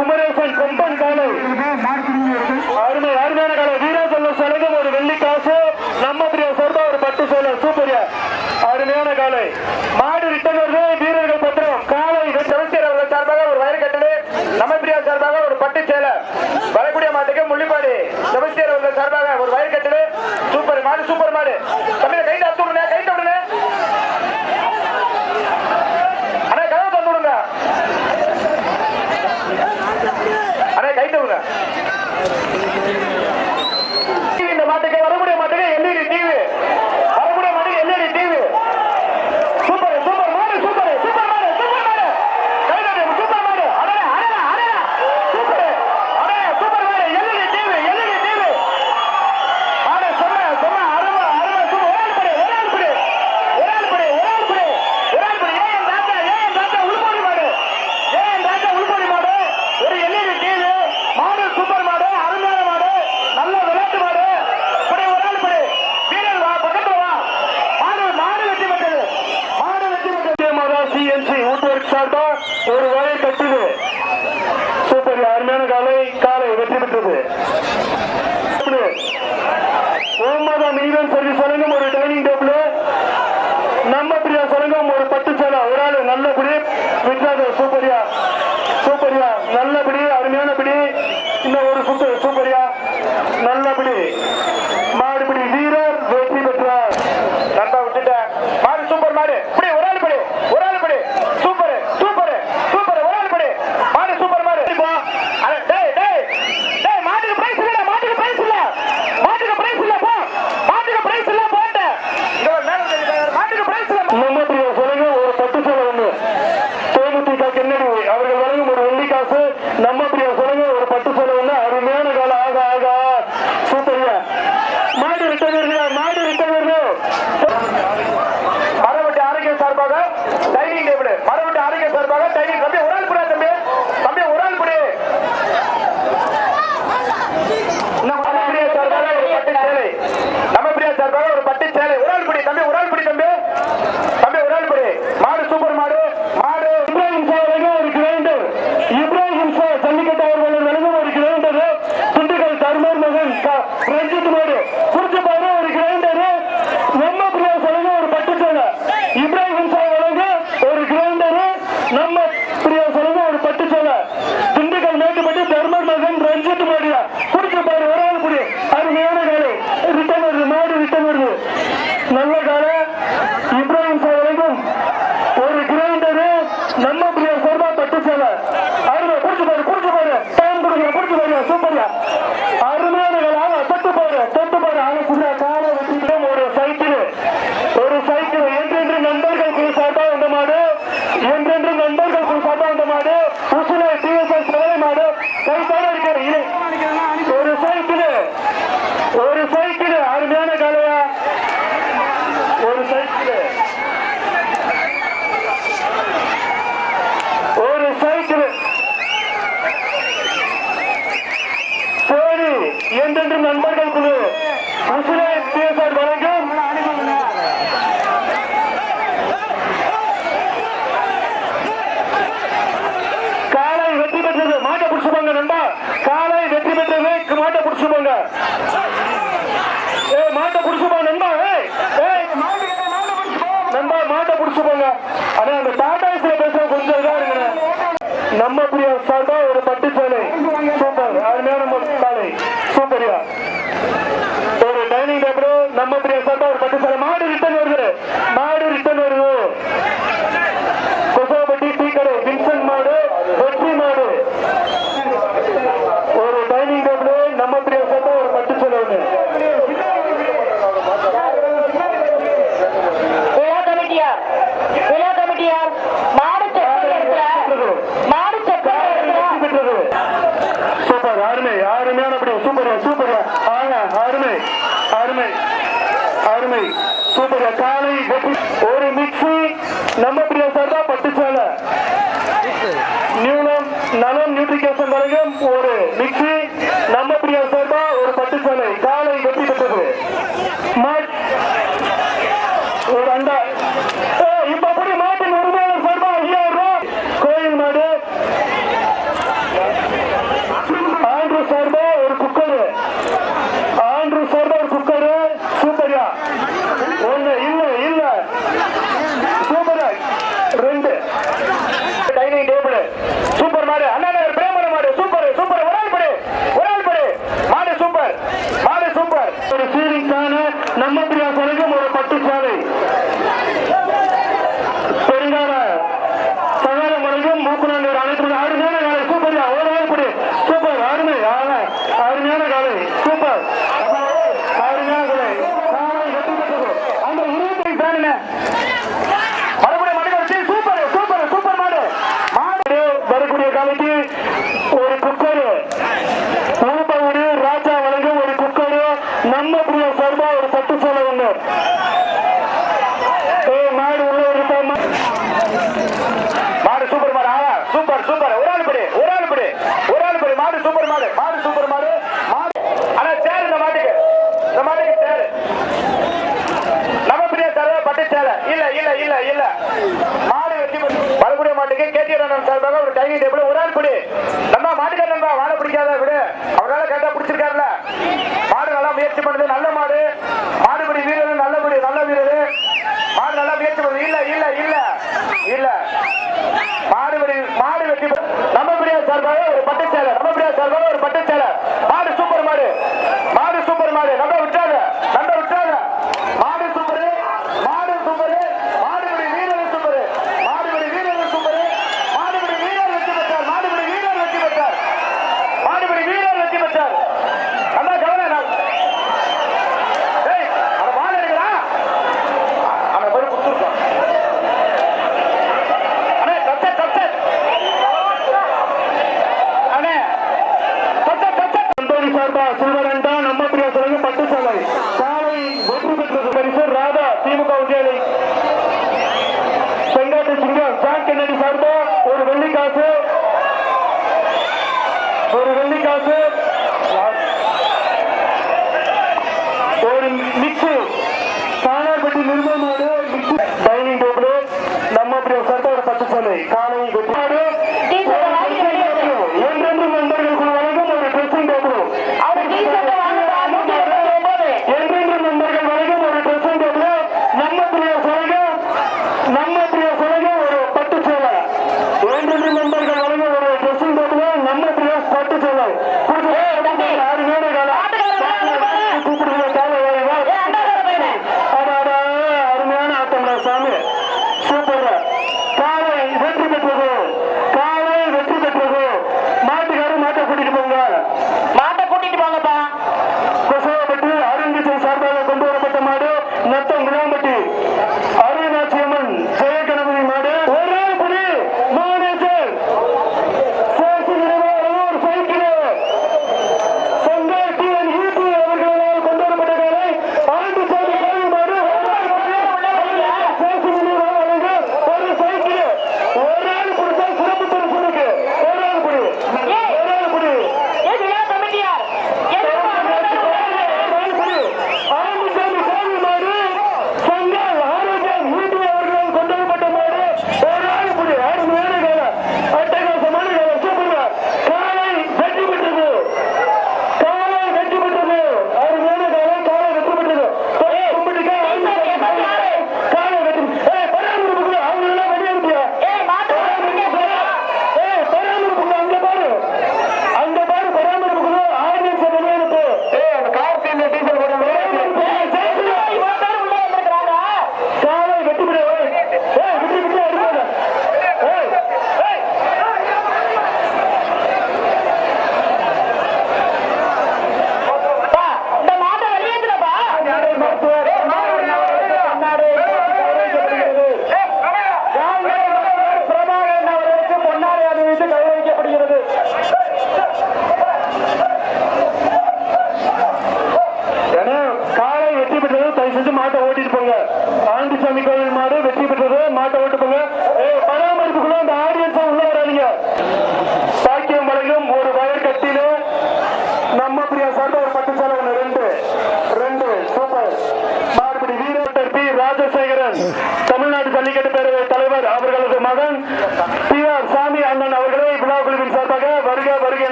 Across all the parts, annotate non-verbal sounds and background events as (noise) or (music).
குமரேசன் கொம்பன் காலை. அருமை அருமையான காலை. வீரா சொல்ல சலகம் ஒரு வெள்ளி காசு. நம்ம பிரியா சொர்பா ஒரு பட்டு சோழ சூப்பரியா அருமையான காலை. மாடு ரிட்டன் வருது வீரர்கள் பத்திரம் காலை சரஸ்தீர் அவர்கள் சார்பாக ஒரு வயர் கட்டடு. நம்ம பிரியா சார்பாக ஒரு பட்டு சேல. வரக்கூடிய மாட்டுக்கு முள்ளிப்பாடு செபஸ்தியர் அவர்கள் சார்பாக ஒரு வயர் கட்டடு. சூப்பர் மாடு சூப்பர் மாடு. தமிழக Thank you. நம்ம மினிமம் சர்வீஸ் வழங்கும் ஒரு டைனிங் டேபிள் நம்ம பிரியா வழங்கும் ஒரு பத்து சேலம் ஒரு ஆள் நல்ல குடி மற்றும் நண்பர்கள் குழு வழங்கும். காலை வெற்றி பெற்றது மாட்ட புடிச்சுப்பாங்க நண்பா. காலை வெற்றி பெற்றது மாட்ட புடிச்சுப்பாங்க ஏ மாட்ட புடிச்சுப்பா நண்பா. நண்பா மாட்ட புடிச்சுப்பாங்க ஆனா அந்த டாடா பேசுற கொஞ்சம் இதா இருங்க நம்ம பிரியா சார்பா ஒரு பட்டு சேலை. சூப்பர். அருமையான காலை சூப்பர். নানা எப்படி நம்ம மாட்டுக்கார நண்பா பிடிக்காத விடு. அவரால கேட்டா பிடிச்சிருக்காருல. மாடு நல்லா முயற்சி பண்ணுது நல்ல மாடு. மாடுபடி வீரர் நல்ல நல்லபடி நல்ல வீரர். மாடு நல்லா முயற்சி பண்ணுது. இல்ல இல்ல இல்ல இல்ல. மாடுபடி மாடு வெற்றி நம்ம பிரியா சார்பாக ஒரு பட்டுச்சேலை நம்ம பிரியா சார்பாக ஒரு பட்டுச்சேலை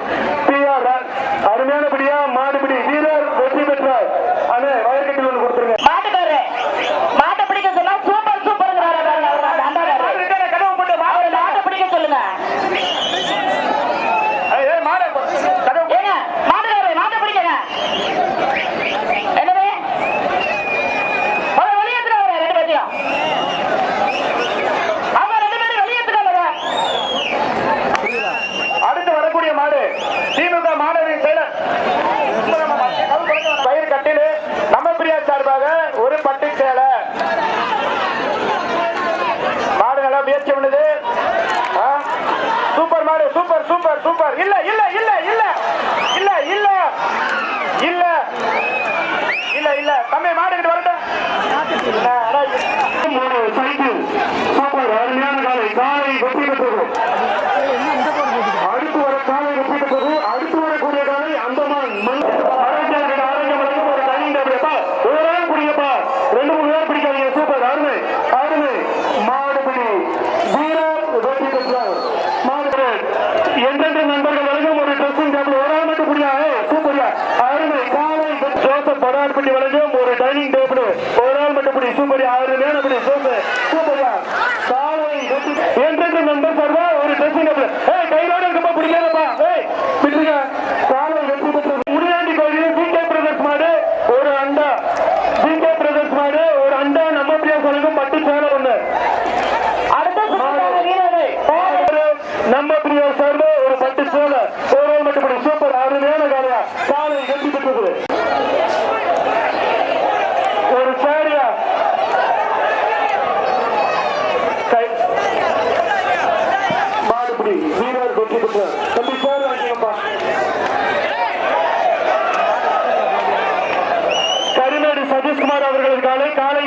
Yeah. லட்சம் என்னது? சூப்பர் மாடு சூப்பர் சூப்பர் சூப்பர். இல்ல இல்ல இல்ல இல்ல. இல்ல இல்ல. இல்ல. இல்ல இல்ல. தம்பி மாடு வரட்டும். நண்பர் மெம்பர் சார்பா ஒரு ட்ரெஸ்ஸிங் டேபிள் ஏய் கையோட ரொம்ப பிடிக்காதப்பா. ஏய் பிடிச்சிருக்கேன் காலை காலை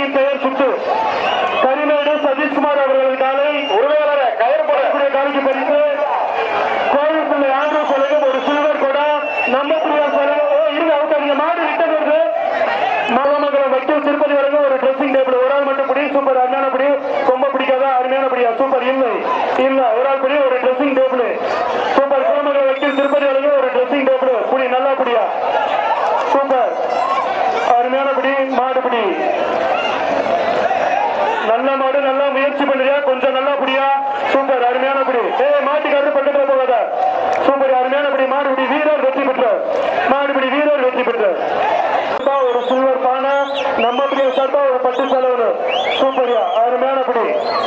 பத்து செலவணும் சூப்பரியா. அருமையான பிடி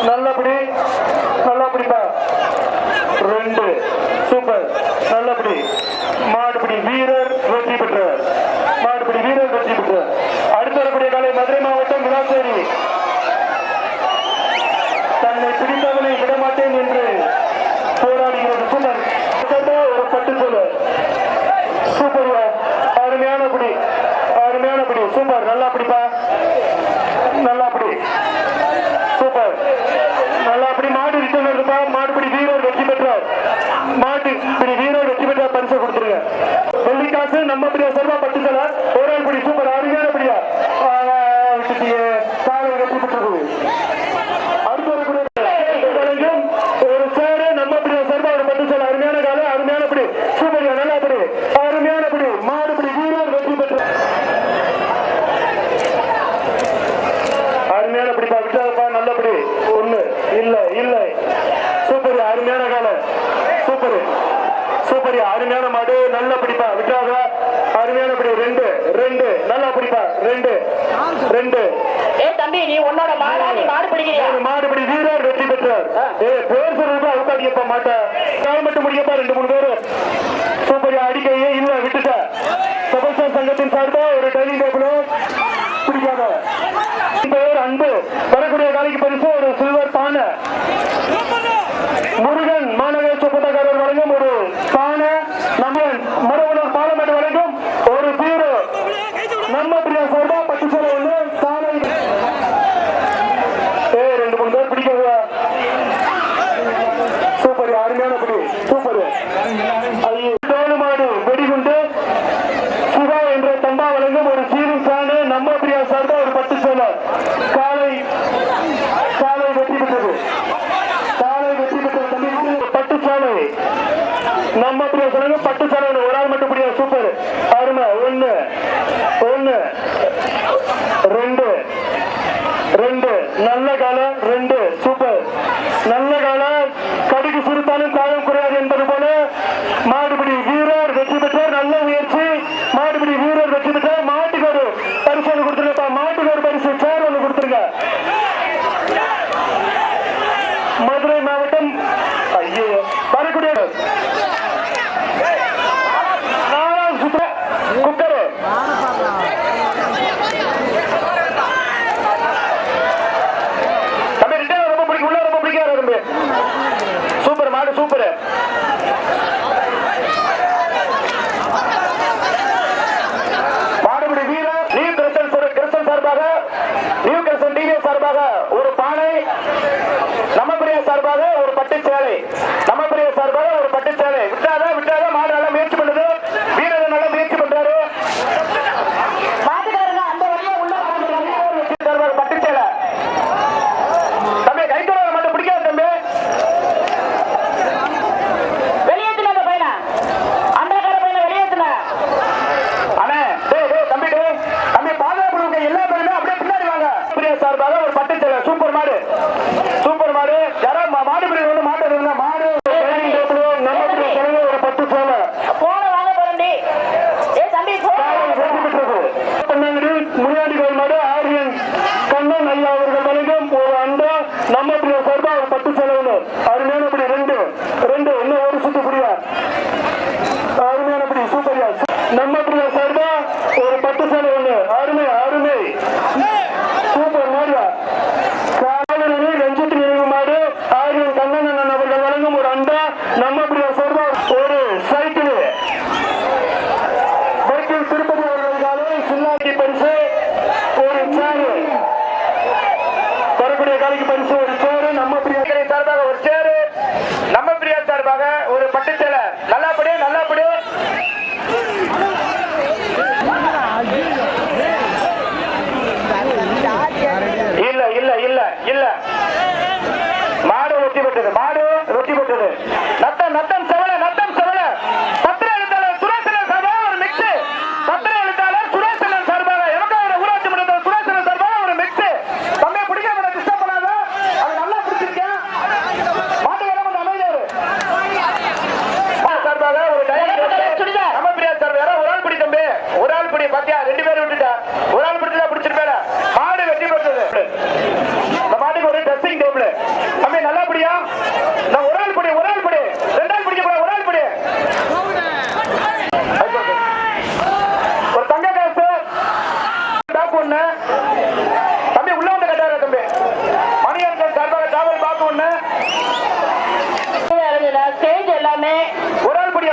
நல்ல பிடி நல்லா பிடிப்பா ரெண்டு. சூப்பர். நல்லபடி. மாடுபடி. மாடு வீரர். Thank (laughs) you. உன்னோட வெற்றி பெற்றார் ஏ முடியப்பா ரெண்டு மூணு பேரும் சூப்பர் அடிக்கையே இல்ல விட்டுட்ட. சபல்சார் சங்கத்தின் சார்பா ஒரு டைனிங் டேபிள் பிடிக்காத அன்பு. வரக்கூடிய காலைக்கு பரிசு ஒரு சில்வர் பானை. முருகன் இரண்டாவது ஒரு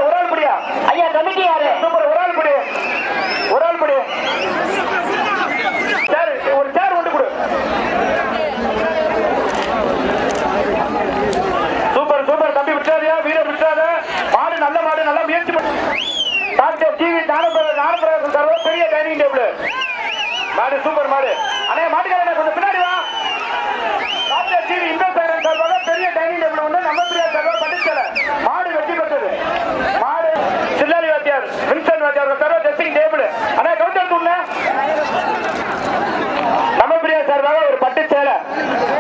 ஒரு ஆள் ஐயா கமிட்டி யாரு? சூப்பர் ஒரு ஆள் ஒரு ஆள் சேர் ஒரு கொடு. Super super. தம்பி விட்டாதியா வீரர் விட்டாத மாடு நல்ல மாடு நல்லா முயற்சி பண்ணு. டாக்டர் டிவி ஞானபிரகாசம் தருவ பெரிய டைனிங் டேபிள் மாடு சூப்பர் மாடு. அண்ணே மாட்டுக்காரண்ணே கொஞ்சம் பின்னாடி வா. டாக்டர் டிவி இந்த டைனிங் டேபிள் ஒன்று நம்ம பிரியா சார்பாக பட்டிச்சல மாடு வெற்றி பெற்றது. மாடு சில்லாரி வாத்தியார் வின்சன் வாத்தியார் சார்பாக ட்ரெஸ்ஸிங் டேபிள் அண்ணே கவுண்டர் தூண்ணே நம்ம பிரியா சார்பாக ஒரு பட்டு சேலை.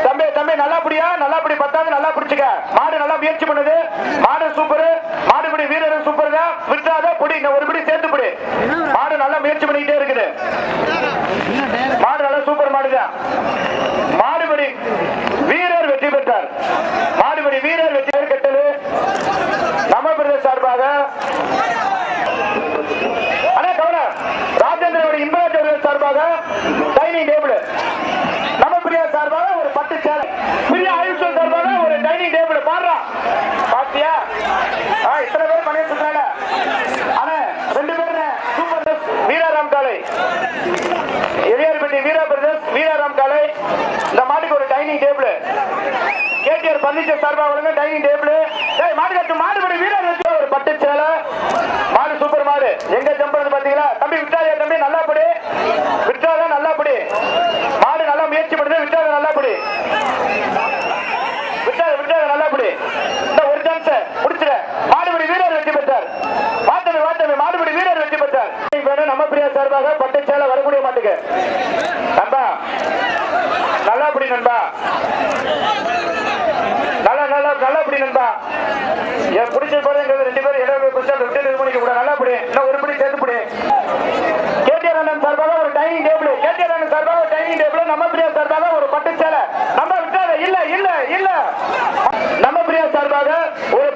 தம்பி தம்பி நல்லா பிடியா? நல்லா பிடி பத்தாவது நல்லா பிடிச்சுக்க. மாடு நல்லா முயற்சி பண்ணுது. மாடு சூப்பர். மாடுபிடி வீரர் சூப்பர் தான் விட்டுறாத பிடி இன்னும் ஒரு பிடி சேர்த்து பிடி. மாடு நல்லா முயற்சி பண்ணிக்கிட்டே இருக்குது. மாடு நல்லா சூப்பர் மாடுதான் மாடுபடி வீரர் வெற்றி பெற்றார் மாடுபடி வீரர் வெற்றி பெற்ற கட்டளு நம்ம பிரதேச சார்பாக அண்ணா கவனம் ராஜேந்திரோட இன்பராஜ் அவர்கள் சார்பாக டைனிங் டேபிள். நம்ம பிரியா சார்பாக ஒரு பட்டு சேலை. பிரியா ஆயுஷ் சார்பாக ஒரு டைனிங் டேபிள். பாடுறா பாத்தியா? இத்தனை பேர் பண்ணிட்டு இருக்காங்க. ரெண்டு பேரும் சூப்பர் வீராராம் காலை எரியார்பட்டி வீரா பிரதேஷ் வீராராம் காலை இந்த மாட்டுக்கு ஒரு டைனிங் டேபிள். கேடிஆர் பர்னிச்சர் சார்பாக டைனிங் டேபிள். மாடு கட்டு மாடுபடி வீரர் ஒரு பட்டு சேலை. சூப்பர் மாடு எங்க ஜம்ப் பண்ணது பாத்தீங்களா? தம்பி விட்டாதே தம்பி நல்லா படி விட்டாத நல்லா படி மாடு நல்லா முயற்சி பண்ணுது விட்டாத நல்லா படி விட்டாத விட்டாத நல்லா படி இந்த ஒரு சான்ஸ் முடிச்சிட. மாடுபடி வீரர் வெற்றி பெற்றார். வாத்தமை வாத்தமை மாடுபடி வீரர் வெற்றி பெற்றார். வேணும் நம்ம பிரியா சார்பாக பட்டு சேலை வரக்கூடிய மாட்டுக்கு. நண்பா நல்லா படி நண்பா. நல்லா நல்லா நல்லா படி நண்பா. என் பிடிச்ச பாரு போடப்படி இல்ல உருப்படி சேர்த்துப்படி கேடிஆர் அண்ணன் சார்பாக ஒரு டைனிங் டேபிள் கேடிஆர் அண்ணன் சார்பாக டைனிங் டேபிள் நம்ம பிரியா சார்பாக ஒரு பட்டு சேலை. நம்ம விட்டாத இல்ல இல்ல இல்ல. நம்ம பிரியா சார்பாக ஒரு